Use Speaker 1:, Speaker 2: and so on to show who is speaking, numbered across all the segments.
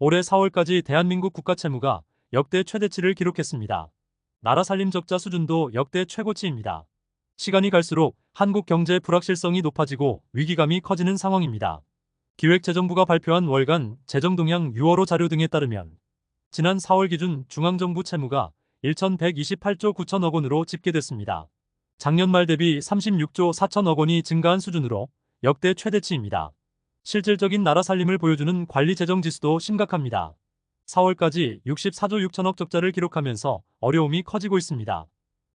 Speaker 1: 올해 4월까지 대한민국 국가 채무가 역대 최대치를 기록했습니다. 나라 살림 적자 수준도 역대 최고치입니다. 시간이 갈수록 한국 경제 불확실성이 높아지고 위기감이 커지는 상황입니다. 기획재정부가 발표한 월간 재정동향 6월호 자료 등에 따르면 지난 4월 기준 중앙정부 채무가 1,128조 9천억 원으로 집계됐습니다. 작년 말 대비 36조 4천억 원이 증가한 수준으로 역대 최대치입니다. 실질적인 나라 살림을 보여주는 관리 재정 지수도 심각합니다. 4월까지 64조 6천억 적자를 기록하면서 어려움이 커지고 있습니다.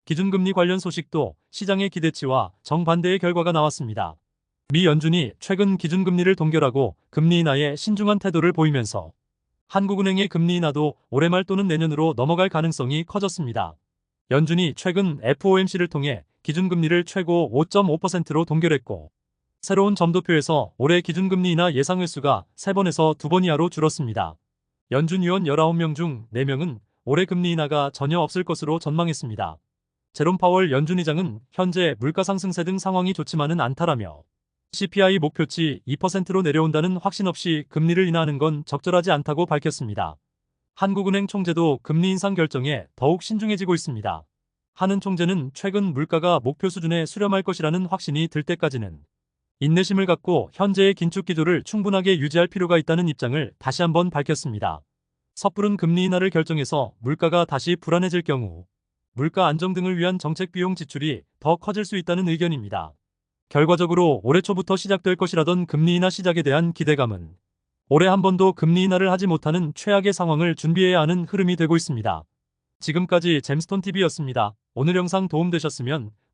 Speaker 1: 기준금리 관련 소식도 시장의 기대치와 정반대의 결과가 나왔습니다. 미 연준이 최근 기준금리를 동결하고 금리 인하에 신중한 태도를 보이면서 한국은행의 금리 인하도 올해 말 또는 내년으로 넘어갈 가능성이 커졌습니다. 연준이 최근 FOMC를 통해 기준금리를 최고 5.5%로 동결했고 새로운 점도표에서 올해 기준금리 인하 예상 횟수가 3번에서 2번 이하로 줄었습니다. 연준 위원 19명 중 4명은 올해 금리 인하가 전혀 없을 것으로 전망했습니다. 제롬 파월 연준 의장은 현재 물가 상승세 등 상황이 좋지만은 않다라며 CPI 목표치 2%로 내려온다는 확신 없이 금리를 인하하는 건 적절하지 않다고 밝혔습니다. 한국은행 총재도 금리 인상 결정에 더욱 신중해지고 있습니다. 하는 총재는 최근 물가가 목표 수준에 수렴할 것이라는 확신이 들 때까지는 인내심을 갖고 현재의 긴축 기조를 충분하게 유지할 필요가 있다는 입장을 다시 한번 밝혔습니다. 섣부른 금리 인하를 결정해서 물가가 다시 불안해질 경우 물가 안정 등을 위한 정책 비용 지출이 더 커질 수 있다는 의견입니다. 결과적으로 올해 초부터 시작될 것이라던 금리 인하 시작에 대한 기대감은 올해 한 번도 금리 인하를 하지 못하는 최악의 상황을 준비해야 하는 흐름이 되고 있습니다. 지금까지 잼스톤TV였습니다. 오늘 영상 도움되셨으면